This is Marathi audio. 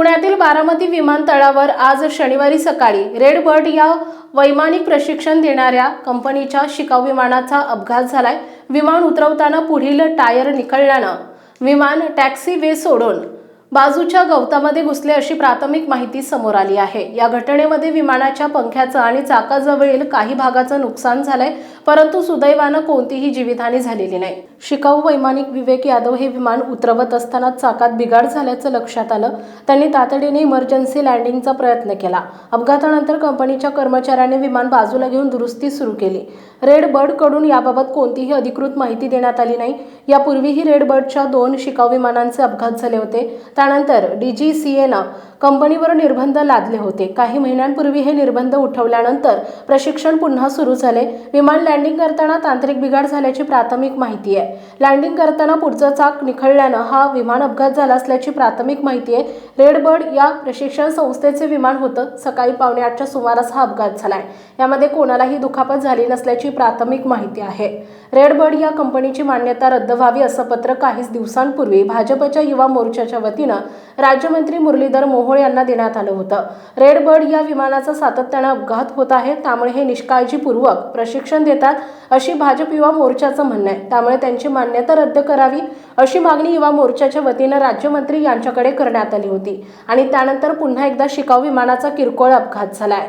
पुण्यातील बारामती विमानतळावर आज शनिवारी सकाळी रेड बर्ड या वैमानिक प्रशिक्षण देणाऱ्या कंपनीच्या शिकाऊ विमानाचा अपघात झालाय. विमान उतरवताना पुढील टायर निखळल्यानं विमान टॅक्सी वे सोडून बाजूच्या गवतामध्ये घुसले अशी प्राथमिक माहिती समोर आली आहे. या घटनेमध्ये विमानाच्या पंख्याचं आणि चाकाजवळील काही भागाचं नुकसान झालंय. परंतु सुदैवानं कोणतीही जीवितहानी झालेली नाही. शिकाऊ वैमानिक विवेक यादव हे विमान उतरवत असताना चाकात बिघाड झाल्याचं लक्षात आलं. त्यांनी तातडीने इमर्जन्सी लँडिंगचा प्रयत्न केला. अपघातानंतर कंपनीच्या कर्मचाऱ्याने विमान बाजूला घेऊन दुरुस्ती सुरू केली. रेड बर्डकडून याबाबत कोणतीही अधिकृत माहिती देण्यात आली नाही. यापूर्वीही रेड बर्डच्या दोन शिकाऊ विमानांचे अपघात झाले होते. त्यानंतर डी जी सी एनं कंपनीवर निर्बंध लादले होते. काही महिन्यांपूर्वी हे निर्बंध उठवल्यानंतर प्रशिक्षण पुन्हा सुरू झाले. विमान लँड लँडिंग करताना तांत्रिक बिघाड झाल्याची प्राथमिक माहिती आहे. लँडिंग करताना पुढचं चाक निखळल्यानं हा विमान अपघात झाला असल्याची प्राथमिक माहिती आहे. रेड बर्ड या प्रशिक्षण संस्थेचे विमान होतं. सकाळी पावणे आठच्या सुमारास हा अपघात झाला आहे यामध्ये कोणालाही दुखापत झाली नसल्याची प्राथमिक माहिती आहे. रेड बर्ड या कंपनीची मान्यता रद्द व्हावी असं पत्र काहीच दिवसांपूर्वी भाजपच्या युवा मोर्चाच्या वतीनं राज्यमंत्री मुरलीधर मोहोळ यांना देण्यात आलं होतं. रेड बर्ड या विमानाचा सातत्यानं अपघात होत आहे. त्यामुळे हे निष्काळजीपूर्वक प्रशिक्षण देत देतात अशी भाजप युवा मोर्चाचं म्हणणं आहे. त्यामुळे त्यांची मान्यता रद्द करावी अशी मागणी युवा मोर्चाच्या वतीनं राज्यमंत्री यांच्याकडे करण्यात आली होती. आणि त्यानंतर पुन्हा एकदा शिकाऊ विमानाचा किरकोळ अपघात झालाय.